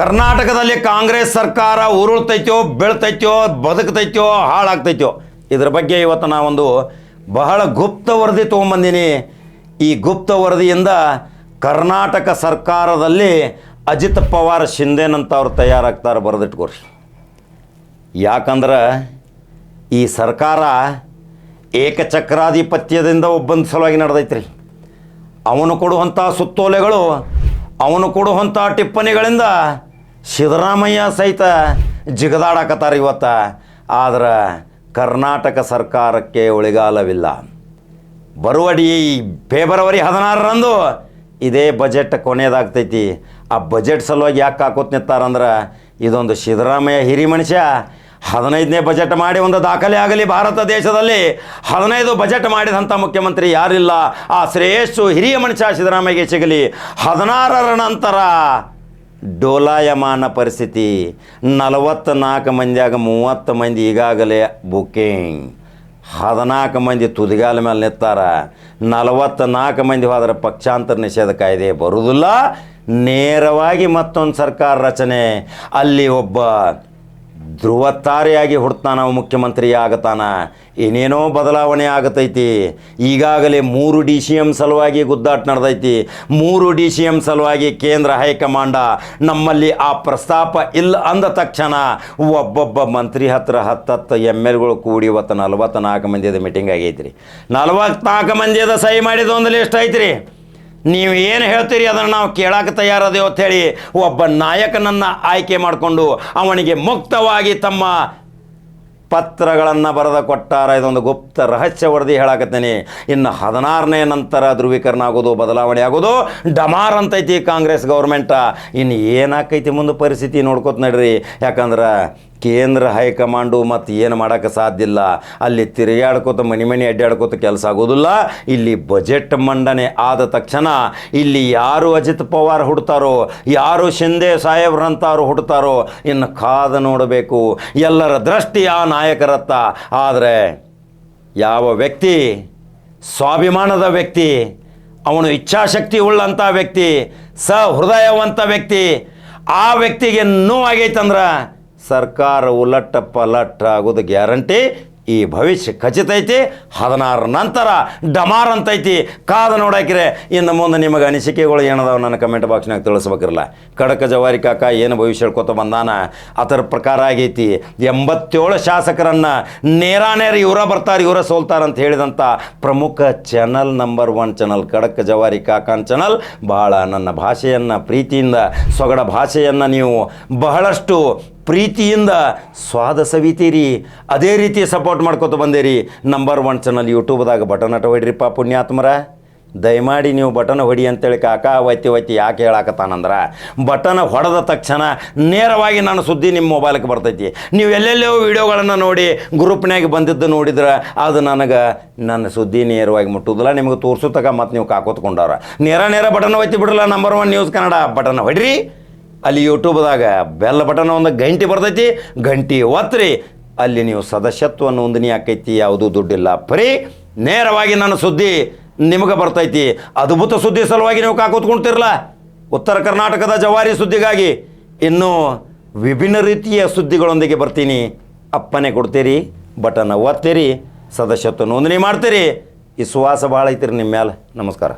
ಕರ್ನಾಟಕದಲ್ಲಿ ಕಾಂಗ್ರೆಸ್ ಸರ್ಕಾರ ಉರುಳ್ತೈತೋ ಬೆಳ್ತೈತ್ಯೋ ಬದುಕ್ತೈತೋ, ಹಾಳಾಗ್ತೈತೋ, ಇದ್ರ ಬಗ್ಗೆ ಇವತ್ತು ನಾವೊಂದು ಬಹಳ ಗುಪ್ತ ವರದಿ ತೊಗೊಂಬಂದಿನಿ. ಈ ಗುಪ್ತ ವರದಿಯಿಂದ ಕರ್ನಾಟಕ ಸರ್ಕಾರದಲ್ಲಿ ಅಜಿತ್ ಪವಾರ್ ಶಿಂದೇನಂತ ಅವ್ರು ತಯಾರಾಗ್ತಾರೆ, ಬರೆದಿಟ್ಕೋರಿ. ಯಾಕಂದ್ರೆ ಈ ಸರ್ಕಾರ ಏಕಚಕ್ರಾಧಿಪತ್ಯದಿಂದ ಒಬ್ಬನ ಸಲುವಾಗಿ ನಡೆದೈತ್ರಿ. ಅವನು ಕೊಡುವಂಥ ಸುತ್ತೋಲೆಗಳು ಅವನು ಕೊಡುವಂಥ ಟಿಪ್ಪಣಿಗಳಿಂದ ಸಿದ್ದರಾಮಯ್ಯ ಸಹಿತ ಜಿಗದಾಡಕತ್ತಾರೆ ಇವತ್ತ. ಆದ್ರೆ ಕರ್ನಾಟಕ ಸರ್ಕಾರಕ್ಕೆ ಉಳಿಗಾಲವಿಲ್ಲ. ಬರುವ ಡಿ ಫೆಬ್ರವರಿ ಹದಿನಾರರಂದು ಇದೇ ಬಜೆಟ್ ಕೊನೆಯದಾಗ್ತೈತಿ ಆ ಬಜೆಟ್ ಸಲುವಾಗಿ ಯಾಕೆ ಹಾಕೋತ್ ನಿಂತಾರಂದ್ರೆ ಇದೊಂದು ಸಿದ್ದರಾಮಯ್ಯ ಹಿರಿ ಮನುಷ್ಯ ಹದಿನೈದನೇ ಬಜೆಟ್ ಮಾಡಿ ಒಂದು ದಾಖಲೆ ಆಗಲಿ ಭಾರತ ದೇಶದಲ್ಲಿ. ಹದಿನೈದು ಬಜೆಟ್ ಮಾಡಿದಂಥ ಮುಖ್ಯಮಂತ್ರಿ ಯಾರಿಲ್ಲ? ಆ ಶ್ರೇಯಸ್ಸು ಹಿರಿಯ ಮನುಷ್ಯ ಸಿದ್ದರಾಮಯ್ಯಗೆ ಸಿಗಲಿ. ಹದಿನಾರರ ನಂತರ ಡೋಲಾಯಮಾನ ಪರಿಸ್ಥಿತಿ. ನಲವತ್ತ್ನಾಲ್ಕು ಮಂದಿಯಾಗ ಮೂವತ್ತು ಮಂದಿ ಈಗಾಗಲೇ ಬುಕ್ಕಿಂಗ್ ಹದಿನಾಲ್ಕು ಮಂದಿ ತುದಿಗಾಲ ಮೇಲೆ ನಿತ್ತಾರ ನಲವತ್ತ್ನಾಲ್ಕು ಮಂದಿ ಹೋದರೆ ಪಕ್ಷಾಂತರ ನಿಷೇಧ ಕಾಯ್ದೆ ಬರುವುದಿಲ್ಲ. ನೇರವಾಗಿ ಮತ್ತೊಂದು ಸರ್ಕಾರ ರಚನೆ. ಅಲ್ಲಿ ಒಬ್ಬ ಧ್ರುವತಾರೆಯಾಗಿ ಹುಡ್ತಾನ ಮುಖ್ಯಮಂತ್ರಿ ಆಗತಾನ. ಏನೇನೋ ಬದಲಾವಣೆ ಆಗತೈತಿ. ಈಗಾಗಲೇ ಮೂರು ಡಿ ಸಿ ಎಂ ಸಲುವಾಗಿ ಗುದ್ದಾಟ ನಡೆದೈತಿ. ಮೂರು ಡಿ ಸಿ ಎಂ ಸಲುವಾಗಿ ಕೇಂದ್ರ ಹೈಕಮಾಂಡ ನಮ್ಮಲ್ಲಿ ಆ ಪ್ರಸ್ತಾಪ ಇಲ್ಲ ಅಂದ ತಕ್ಷಣ ಒಬ್ಬೊಬ್ಬ ಮಂತ್ರಿ ಹತ್ರ ಹತ್ತತ್ತು ಎಂ ಎಲ್ಗಳು ಕೂಡಿ ಇವತ್ತು ನಲ್ವತ್ತ್ನಾಲ್ಕು ಮಂದಿದ ಮೀಟಿಂಗ್ ಆಗೈತ್ರಿ. ನಲ್ವತ್ನಾಲ್ಕು ಮಂದಿಯದ ಸಹಿ ಮಾಡಿದ ಒಂದು ಲಿಸ್ಟ್ ಐತ್ರಿ. ನೀವು ಏನು ಹೇಳ್ತೀರಿ ಅದನ್ನು ನಾವು ಕೇಳಕ್ಕೆ ತಯಾರದೇವು ಹೇಳಿ ಒಬ್ಬ ನಾಯಕನನ್ನು ಆಯ್ಕೆ ಮಾಡಿಕೊಂಡು ಅವನಿಗೆ ಮುಕ್ತವಾಗಿ ತಮ್ಮ ಪತ್ರಗಳನ್ನು ಬರೆದ ಕೊಟ್ಟಾರ. ಇದೊಂದು ಗುಪ್ತ ರಹಸ್ಯ ವರದಿ ಹೇಳಾಕತ್ತೇನೆ. ಇನ್ನು ಹದಿನಾರನೇ ನಂತರ ಧ್ರುವೀಕರಣ ಆಗೋದು ಬದಲಾವಣೆ ಆಗೋದು ಡಮಾರ್ ಅಂತೈತಿ ಕಾಂಗ್ರೆಸ್ ಗೌರ್ಮೆಂಟ. ಇನ್ನು ಏನಾಕೈತಿ ಮುಂದೆ ಪರಿಸ್ಥಿತಿ ನೋಡ್ಕೋತ ನಡ್ರಿ. ಯಾಕಂದ್ರೆ ಕೇಂದ್ರ ಹೈಕಮಾಂಡು ಮತ್ತು ಏನು ಮಾಡೋಕ್ಕೆ ಸಾಧ್ಯ ಇಲ್ಲ. ಅಲ್ಲಿ ತಿರುಗಾಡ್ಕೋತ ಮನೆ ಮನೆ ಅಡ್ಡಾಡ್ಕೋತ ಕೆಲಸ ಆಗೋದಿಲ್ಲ. ಇಲ್ಲಿ ಬಜೆಟ್ ಮಂಡನೆ ಆದ ತಕ್ಷಣ ಇಲ್ಲಿ ಯಾರು ಅಜಿತ್ ಪವಾರ್ ಹುಡ್ತಾರೋ, ಯಾರು ಶಿಂದೆ ಸಾಹೇಬ್ರಂಥವ್ರು ಹುಡ್ತಾರೋ, ಇನ್ನು ಕಾದು ನೋಡಬೇಕು. ಎಲ್ಲರ ದೃಷ್ಟಿ ಆ ನಾಯಕರತ್ತ. ಆದರೆ ಯಾವ ವ್ಯಕ್ತಿ, ಸ್ವಾಭಿಮಾನದ ವ್ಯಕ್ತಿ, ಅವನು ಇಚ್ಛಾಶಕ್ತಿ ಉಳ್ಳಂಥ ವ್ಯಕ್ತಿ, ಸಹೃದಯವಂತ ವ್ಯಕ್ತಿ, ಆ ವ್ಯಕ್ತಿಗೆ ನೋವಾಗೈತಂದ್ರೆ ಸರ್ಕಾರ ಉಲಟ್ಟ ಪಲಟ್ ಆಗೋದು ಗ್ಯಾರಂಟಿ. ಈ ಭವಿಷ್ಯ ಖಚಿತ ಐತಿ. ಹದಿನಾರ ನಂತರ ಡಮಾರ್ ಅಂತೈತಿ. ಕಾದ ನೋಡಾಕಿರೆ, ಇನ್ನು ಮುಂದೆ ನಿಮಗೆ ಅನಿಸಿಕೆಗಳು ಏನದಾವ ನನ್ನ ಕಮೆಂಟ್ ಬಾಕ್ಸ್ನಾಗ ತಿಳಿಸ್ಬೇಕಿರಲ್ಲ. ಖಡಕ ಜವಾರಿ ಕಾಕ ಏನು ಭವಿಷ್ಯ ಹೇಳ್ಕೊತ ಬಂದಾನ? ಅದರ ಪ್ರಕಾರ ಆಗೈತಿ. ಎಂಬತ್ತೇಳು ಶಾಸಕರನ್ನು ನೇರಾನೇರ ಇವರ ಬರ್ತಾರೆ, ಇವರ ಸೋಲ್ತಾರೆ ಅಂತ ಹೇಳಿದಂಥ ಪ್ರಮುಖ ಚಾನಲ್ ನಂಬರ್ ಒನ್ ಚಾನಲ್ ಖಡಕ ಜವಾರಿ ಕಾಕಾನ್ ಚಾನಲ್ ಭಾಳ ನನ್ನ ಭಾಷೆಯನ್ನು, ಪ್ರೀತಿಯಿಂದ, ಸೊಗಡ ಭಾಷೆಯನ್ನು ನೀವು ಬಹಳಷ್ಟು ಪ್ರೀತಿಯಿಂದ ಸ್ವಾದ ಸವಿತೀರಿ ಅದೇ ರೀತಿ ಸಪೋರ್ಟ್ ಮಾಡ್ಕೊತ ಬಂದೇರಿ. ನಂಬರ್ ಒನ್ ಚಾನಲ್ ಯೂಟ್ಯೂಬ್ದಾಗ ಬಟನ್ ಅಟ ಹೊಡ್ರಿಪ್ಪ ಪುಣ್ಯಾತ್ಮರ. ದಯಮಾಡಿ ನೀವು ಬಟನ್ ಹೊಡಿ ಅಂತೇಳಿ ಕಾಕ ವೈತಿ ವೈತಿ ಯಾಕೆ ಹೇಳಾಕತ್ತಾನಂದ್ರೆ. ಬಟನ್ ಹೊಡೆದ ತಕ್ಷಣ ನೇರವಾಗಿ ನಾನು ಸುದ್ದಿ ನಿಮ್ಮ ಮೊಬೈಲ್ಗೆ ಬರ್ತೈತಿ. ನೀವು ಎಲ್ಲೆಲ್ಲೋ ವೀಡಿಯೋಗಳನ್ನು ನೋಡಿ ಗ್ರೂಪ್ನಾಗ ಬಂದಿದ್ದು ನೋಡಿದ್ರೆ, ಅದು ನನಗೆ ನನ್ನ ಸುದ್ದಿ ನೇರವಾಗಿ ಮುಟ್ಟುವುದಿಲ್ಲ. ನಿಮಗೆ ತೋರಿಸೋತಕ ಮತ್ತು ನೀವು ಕಾಕೋತ್ಕೊಂಡವ್ರ. ನೇರ ನೇರ ಬಟನ್ ಒತ್ತಿ ಬಿಡಲ್ಲ number one news Kannada. Button ಹೊಡಿರಿ. ಅಲ್ಲಿ ಯೂಟ್ಯೂಬ್ದಾಗ ಬೆಲ್ ಬಟನ್ ಒಂದು ಗಂಟೆ ಬರ್ತೈತಿ. ಗಂಟೆ ಒತ್ತರಿ ಅಲ್ಲಿ ನೀವು ಸದಸ್ಯತ್ವ ನೋಂದಣಿ ಆಕೈತಿ. ಯಾವುದೂ ದುಡ್ಡಿಲ್ಲ. ಬರೀ ನೇರವಾಗಿ ನನ್ನ ಸುದ್ದಿ ನಿಮಗೆ ಬರ್ತೈತಿ. ಅದ್ಭುತ ಸುದ್ದಿ ಸಲುವಾಗಿ ನೀವು ಕಾಕೂತ್ಕೊಂತಿರಲ್ಲ ಉತ್ತರ ಕರ್ನಾಟಕದ ಜವಾರಿ ಸುದ್ದಿಗಾಗಿ ಇನ್ನೂ ವಿಭಿನ್ನ ರೀತಿಯ ಸುದ್ದಿಗಳೊಂದಿಗೆ ಬರ್ತೀನಿ. ಅಪ್ಪನೆ ಕೊಡ್ತೀರಿ, ಬಟನ್ ಒತ್ತೀರಿ ಸದಸ್ಯತ್ವ ನೋಂದಣಿ ಮಾಡ್ತೀರಿ. ವಿಶ್ವಾಸ ಭಾಳ ಐತಿರಿ ನಿಮ್ಮ ಮೇಲೆ ನಮಸ್ಕಾರ.